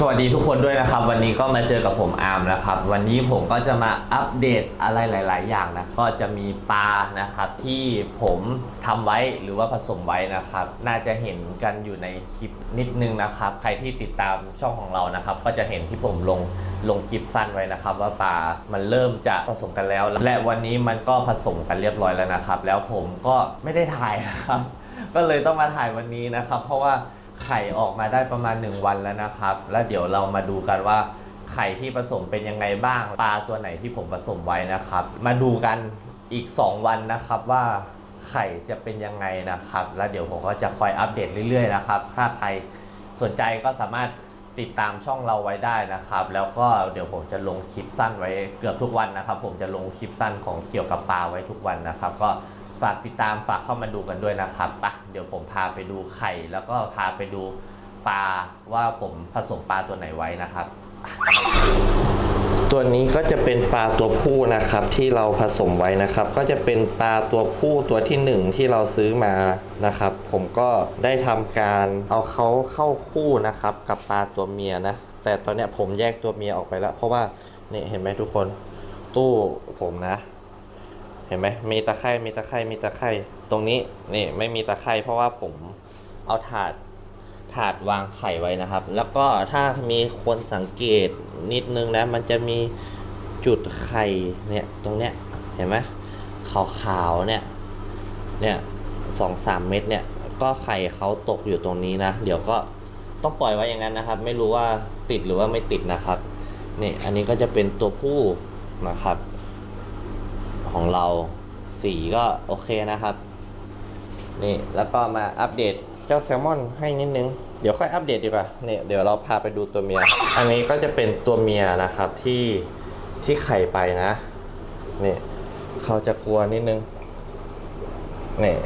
สวัสดีทุกคนด้วยนะครับ วันนี้ก็มาเจอกับผมอาร์มนะครับ วันนี้ผมก็จะมาอัปเดตอะไรหลาย ๆ อย่างนะก็จะมีปลานะครับที่ผมทำไว้หรือว่าผสมไว้นะครับ น่าจะเห็นกันอยู่ในคลิปนิดนึงนะครับ ใครที่ติดตามช่องของเรานะครับ ก็จะเห็นที่ผมลงลงคลิปสั้นไว้นะครับ ว่าปลามันเริ่มจะผสมกันแล้ว และวันนี้มันก็ผสมกันเรียบร้อยแล้วนะครับ แล้วผมก็ไม่ได้ถ่ายนะครับ ก็เลยต้องมาถ่ายวันนี้นะครับ เพราะว่า ไข่ออกมาได้ประมาณ 1 วันแล้วนะครับ แล้วเดี๋ยวเรามาดูกันว่าไข่ที่ผสมเป็นยังไงบ้างปลาตัวไหนที่ผมผสมไว้นะครับ มาดูกันอีก 2 วันนะครับว่าไข่จะเป็นยังไงนะครับ แล้วเดี๋ยวผมก็จะคอยอัปเดตเรื่อยๆนะครับ ถ้าใครสนใจก็สามารถติดตามช่องเราไว้ได้นะครับ แล้วก็เดี๋ยวผมจะลงคลิปสั้นไว้เกือบทุกวันนะครับ ผมจะลงคลิปสั้นของเกี่ยวกับปลาไว้ทุกวันนะครับ ก็ ฝากติดตามฝากเข้ามาดูกันด้วยนะครับปะเดี๋ยวผมพาไปดูไข่ แล้วก็พาไปดูปลาว่าผมผสมปลาตัวไหนไว้นะครับ ตัวนี้ก็จะเป็นปลาตัวผู้นะครับที่เราผสมไว้นะครับ ก็จะเป็นปลาตัวผู้ตัวที่หนึ่งที่เราซื้อมานะครับ ผมก็ได้ทำการเอาเขาเข้าคู่นะครับ กับปลาตัวเมียนะ แต่ตอนเนี้ยผมแยกตัวเมียออกไปแล้ว เพราะว่าเนี่เห็นไหมทุกคนตู้ผมนะ เห็นไหมมีตะไคร่มีตะไคร่มีตะไคร่ตรงนี้นี่ไม่มีตะไคร่เพราะว่าผมเอาถาดถาดวางไข่ไว้นะครับ แล้วก็ถ้ามีคนสังเกตนิดนึงนะมันจะมีจุดไข่เนี่ยตรงเนี้ยเห็นไหมขาวๆเนี่ยเนี่ยสองสามเม็ดเนี่ยก็ไข่เขาตกอยู่ตรงนี้นะ เดี๋ยวก็ต้องปล่อยไว้อย่างนั้นนะครับ ไม่รู้ว่าติดหรือว่าไม่ติดนะครับนี่อันนี้ก็จะเป็นตัวผู้นะครับ ของเราสีก็โอเคนะครับ นี่แล้วก็มาอัปเดตเจ้าแซลมอนให้นิดนึง เดี๋ยวค่อยอัปเดตดีกว่าเนี่ยเดี๋ยวเราพาไปดูตัวเมีย อันนี้ก็จะเป็นตัวเมียนะครับที่ที่ไข่ไปนะนี่เขาจะกลัวนิดนึงนี่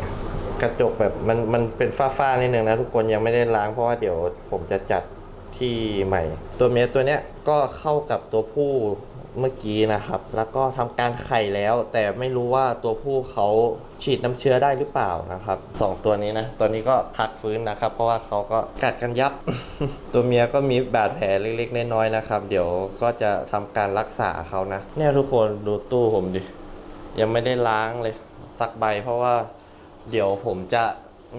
กระจกแบบมันมันเป็นฝ้าๆนิดนึงนะทุกคนยังไม่ได้ล้างเพราะว่าเดี๋ยวผมจะจัดที่ใหม่ ตัวเมียตัวเนี้ยก็เข้ากับตัวผู้ เมื่อกี้นะครับ แล้วก็ทำการไข่แล้ว แต่ไม่รู้ว่าตัวผู้เขาฉีดน้ำเชื้อได้หรือเปล่านะครับสองตัวนี้นะ ตัวนี้ก็พักฟื้นนะครับ เพราะว่าเขาก็กัดกันยับ ตัวเมียก็มีบาดแผลเล็กๆน้อยๆนะครับ เดี๋ยวก็จะทำการรักษาเขานะ เนี่ยทุกคนดูตู้ผมดิ ยังไม่ได้ล้างเลยสักใบ เพราะว่าเดี๋ยวผมจะ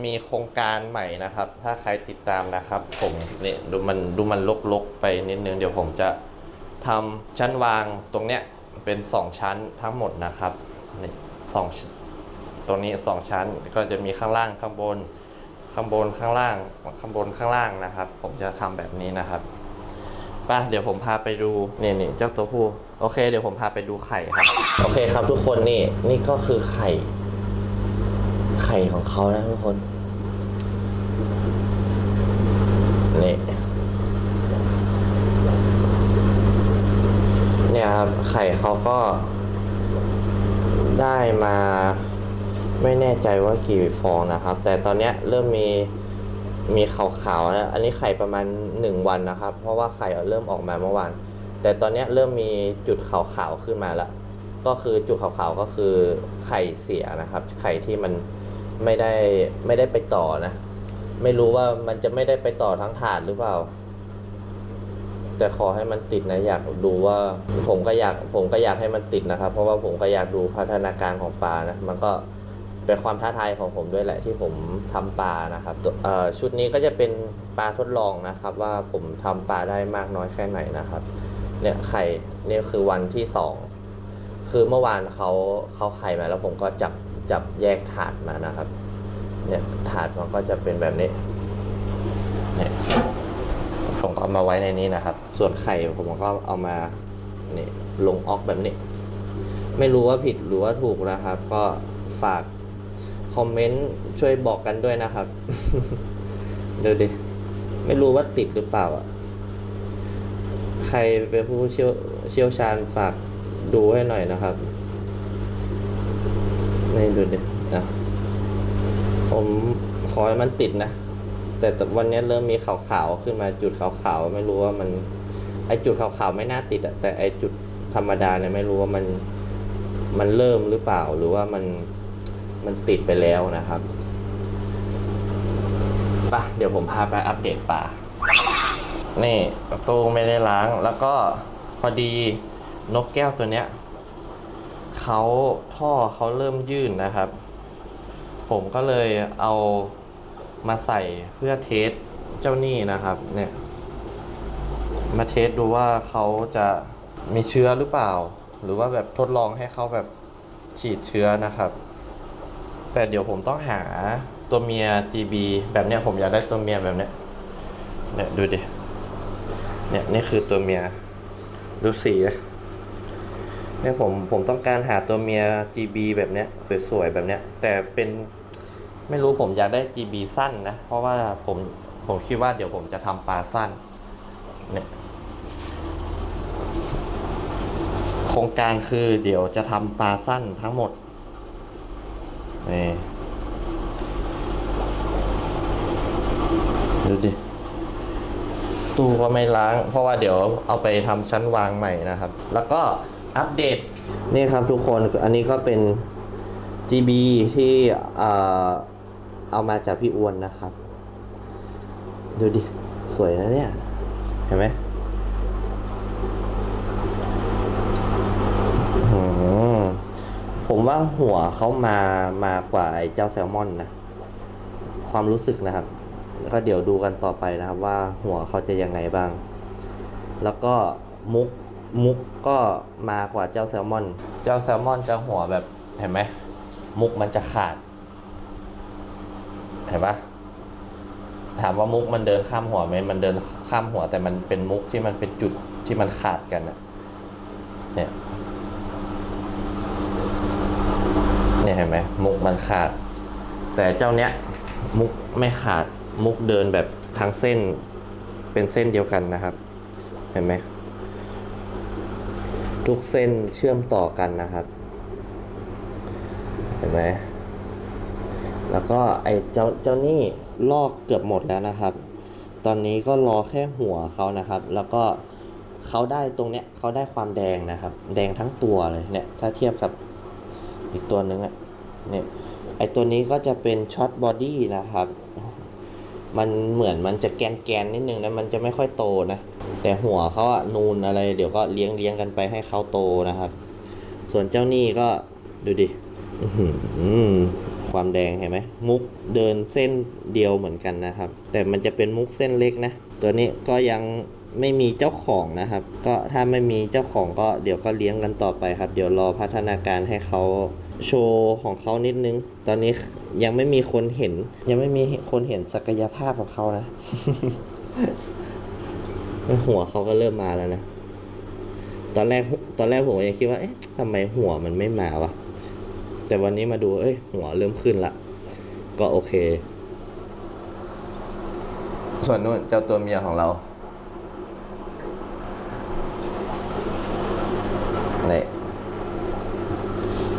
มีโครงการใหม่นะครับ ถ้าใครติดตามนะครับ ผมเนี่ยดูมันดูมันลกๆไปนิดนึง เดี๋ยวผมจะ ทำชั้นวางตรงเนี้ยเป็น 2 ชั้นทั้งหมดนะครับนี่สองชั้นตรงนี้ 2 ชั้นก็จะมีข้างล่างข้างบน ข้างบนข้างล่างข้างบนข้างล่างนะครับ ผมจะทำแบบนี้นะครับป่ะเดี๋ยวผมพาไปดูนี่นี่เจ้าตัวผู้โอเค เดี๋ยวผมพาไปดูไข่ครับ โอเคครับทุกคนนี่นี่ก็คือไข่ ไข่ของเขานะทุกคนนี่ เนี่ยครับไข่เขาก็ได้มาไม่แน่ใจว่ากี่ฟองนะครับ แต่ตอนเนี้ยเริ่มมีมีขาวๆนะอันนี้ไข่ประมาณ 1 วันนะครับ เพราะว่าไข่เริ่มออกมาเมื่อวาน แต่ตอนเนี้ยเริ่มมีจุดขาวๆขึ้นมาแล้ว ก็คือจุดขาวๆก็คือไข่เสียนะครับ ไข่ที่มันไม่ได้ไม่ได้ไปต่อนะ ไม่รู้ว่ามันจะไม่ได้ไปต่อทั้งถาดหรือเปล่า แต่ขอให้มันติดนะอยากดูว่าผมก็อยากผมก็อยากให้มันติดนะครับ เพราะว่าผมก็อยากดูพัฒนาการของปลานะมันก็เป็นความท้าทายของผมด้วยแหละที่ผมทำปลานะครับชุดนี้ก็จะเป็นปลาทดลองนะครับ ว่าผมทำปลาได้มากน้อยแค่ไหนนะครับ เนี่ยไข่เนี่ยคือวันที่สองคือเมื่อวานเขาเขาไข่มาแล้วผมก็จับจับแยกถาดมานะครับ เนี่ยถาดมันก็จะเป็นแบบนี้เนี่ย เอามาไว้ในนี้นะครับ ส่วนไข่ผมก็เอามานี่ลงออกแบบนี้ ไม่รู้ว่าผิดหรือว่าถูกนะครับ ก็ฝากคอมเมนต์ช่วยบอกกันด้วยนะครับ เดี๋ยวดิไม่รู้ว่าติดหรือเปล่าอะ ใครเป็นผู้เชี่ยวเชี่ยวชาญฝากดูให้หน่อยนะครับนี่ดูดิอะผมขอให้มันติดนะ แต่วันนี้เริ่มมีขาวๆขึ้นมาจุดขาวๆไม่รู้ว่ามัน ไอจุดขาวๆไม่น่าติดอะแต่ไอจุดธรรมดาเนี่ยไม่รู้ว่ามันมันเริ่มหรือเปล่าหรือว่ามันมันติดไปแล้วนะครับป่ะเดี๋ยวผมพาไปอัปเดตป่า นี่ตู้ไม่ได้ล้าง แล้วก็พอดีนกแก้วตัวเนี้ยเขาท่อเขาเริ่มยื่นนะครับ ผมก็เลยเอา มาใส่เพื่อเทสเจ้าหนี่นะครับ เนี่ย มาเทสดูว่าเขาจะมีเชื้อหรือเปล่า หรือว่าแบบทดลองให้เขาแบบฉีดเชื้อนะครับ แต่เดี๋ยวผมต้องหาตัวเมีย GB แบบเนี้ยผมอยากได้ตัวเมียแบบเนี้ยเนี่ยดูดิ เนี่ยนี่คือตัวเมีย ดูสีเนี่ยผมผมต้องการหาตัวเมีย GB แบบเนี้ยสวยๆแบบเนี้ยแต่เป็น ไม่รู้ผมอยากได้ GB สั้นนะ เพราะว่าผมผมคิดว่าเดี๋ยวผมจะทำปลาสั้น เนี่ย โครงการคือเดี๋ยวจะทำปลาสั้นทั้งหมดนี่ดูดิ ตู้ก็ไม่ล้าง เพราะว่าเดี๋ยวเอาไปทำชั้นวางใหม่นะครับ แล้วก็อัปเดต นี่ครับทุกคน อันนี้ก็เป็น GB ที่อ่อ เอามาจากพี่อ้วนนะครับ ดูดิ สวยนะเนี่ย เห็นไหมผมว่าหัวเขามามากว่าไอ้เจ้าแซลมอนนะ ความรู้สึกนะครับ ก็เดี๋ยวดูกันต่อไปนะครับ ว่าหัวเขาจะยังไงบ้าง แล้วก็มุกมุกก็มากว่าเจ้าแซลมอน เจ้าแซลมอนจะหัวแบบเห็นไหมมุกมันจะขาด เห็นปะถามว่ามุกมันเดินข้ามหัวไหมมันเดินข้ามหัวแต่มันเป็นมุกที่มันเป็นจุดที่มันขาดกันอะเนี่ย เนี่ยเห็นไหมมุกมันขาด แต่เจ้าเนี้ย มุกไม่ขาดมุกเดินแบบทั้งเส้น เป็นเส้นเดียวกันนะครับ เห็นไหมทุกเส้นเชื่อมต่อกันนะครับ เห็นไหม แล้วก็ไอ้เจ้าเจ้านี่ลอกเกือบหมดแล้วนะครับ ตอนนี้ก็รอแค่หัวเขานะครับ แล้วก็เขาได้ตรงเนี้ยเขาได้ความแดงนะครับ แดงทั้งตัวเลยเนี่ยถ้าเทียบกับอีกตัวหนึ่งอะเนี่ยไอตัวนี้ก็จะเป็นช็อตบอดี้นะครับ มันเหมือนมันจะแกนแกนนิดนึงนะมันจะไม่ค่อยโตนะ แต่หัวเขาอะนูนอะไร เดี๋ยวก็เลี้ยงเลี้ยงกันไปให้เขาโตนะครับ ส่วนเจ้านี่ก็ดูดิอื้อหือ ความแดงเห็นไหมมุกเดินเส้นเดียวเหมือนกันนะครับ แต่มันจะเป็นมุกเส้นเล็กนะ ตัวนี้ก็ยังไม่มีเจ้าของนะครับ ก็ถ้าไม่มีเจ้าของก็เดี๋ยวก็เลี้ยงกันต่อไปครับ เดี๋ยวรอพัฒนาการให้เขาโชว์ของเขานิดนึง ตอนนี้ยังไม่มีคนเห็น ยังไม่มีคนเห็นศักยภาพของเขานะหัวเขาก็เริ่มมาแล้วนะ ตอนแรกตอนแรกผมยังคิดว่า เอ๊ะทำไมหัวมันไม่มาวะ แต่วันนี้มาดู เอ้ย หัวเริ่มขึ้นละ ก็โอเค ส่วนนู้นเจ้าตัวเมียของเราเนี่ย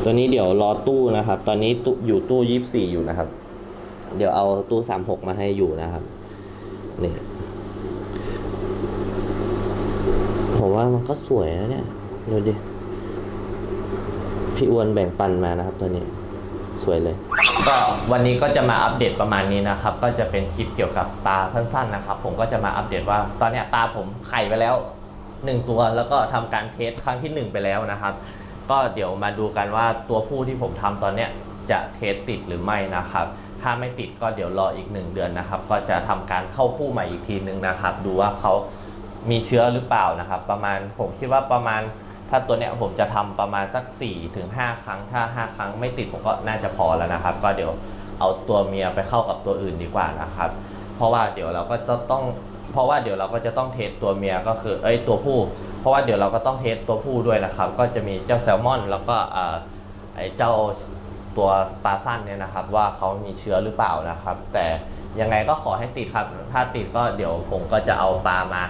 ตัวนี้เดี๋ยวรอตู้นะครับ ตอนนี้ตู้อยู่ตู้ยี่สิบสี่อยู่นะครับ เดี๋ยวเอาตู้สามหกมาให้อยู่นะครับนี่ผมว่ามันก็สวยนะเนี่ย ดูดิ พี่อ้วนแบ่งปันมานะครับตัวนี้สวยเลย ก็วันนี้ก็จะมาอัปเดตประมาณนี้นะครับ ก็จะเป็นคลิปเกี่ยวกับปลาสั้นๆนะครับ ผมก็จะมาอัปเดตว่า ตอนเนี้ยปลาผมไข่ไปแล้วหนึ่งตัวแล้วก็ทำการเทสครั้งที่หนึ่งไปแล้วนะครับ ก็เดี๋ยวมาดูกันว่าตัวผู้ที่ผมทำตอนเนี้ยจะเทสติดหรือไม่นะครับ ถ้าไม่ติดก็เดี๋ยวรออีกหนึ่งเดือนนะครับ ก็จะทำการเข้าคู่ใหม่อีกทีนึงนะครับ ดูว่าเขามีเชื้อหรือเปล่านะครับ ประมาณผมคิดว่าประมาณ ถ้าตัวเนี้ยผมจะทำประมาณสัก4ถึง5ครั้ง ถ้า 5 ครั้งไม่ติดผมก็น่าจะพอแล้วนะครับ ก็เดี๋ยวเอาตัวเมียไปเข้ากับตัวอื่นดีกว่านะครับ เพราะว่าเดี๋ยวเราก็จะต้อง เพราะว่าเดี๋ยวเราก็จะต้องเทสตัวเมียก็คือ เอ้ยตัวผู้ เพราะว่าเดี๋ยวเราก็ต้องเทสตัวผู้ด้วยนะครับ ก็จะมีเจ้าแซลมอน แล้วก็ไอ้เจ้าตัวปลาสั้นเนี่ยนะครับ ว่าเขามีเชื้อหรือเปล่านะครับ แต่ยังไงก็ขอให้ติดครับ ถ้าติดก็เดี๋ยวผมก็จะเอาปลามา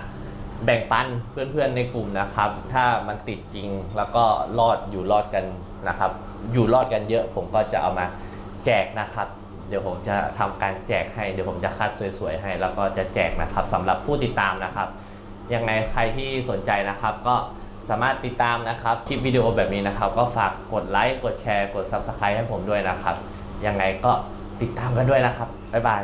แบ่งปันเพื่อนๆในกลุ่มนะครับ ถ้ามันติดจริงแล้วก็รอดอยู่รอดกันนะครับ อยู่รอดกันเยอะผมก็จะเอามาแจกนะครับ เดี๋ยวผมจะทำการแจกให้เดี๋ยวผมจะคัดสวยๆให้ แล้วก็จะแจกนะครับสำหรับผู้ติดตามนะครับ ยังไงใครที่สนใจนะครับ ก็สามารถติดตามนะครับคลิปวิดีโอแบบนี้นะครับ ก็ฝากกดไลค์กดแชร์กด Subscribe ให้ผมด้วยนะครับ ยังไงก็ติดตามกันด้วยนะครับบ๊ายบาย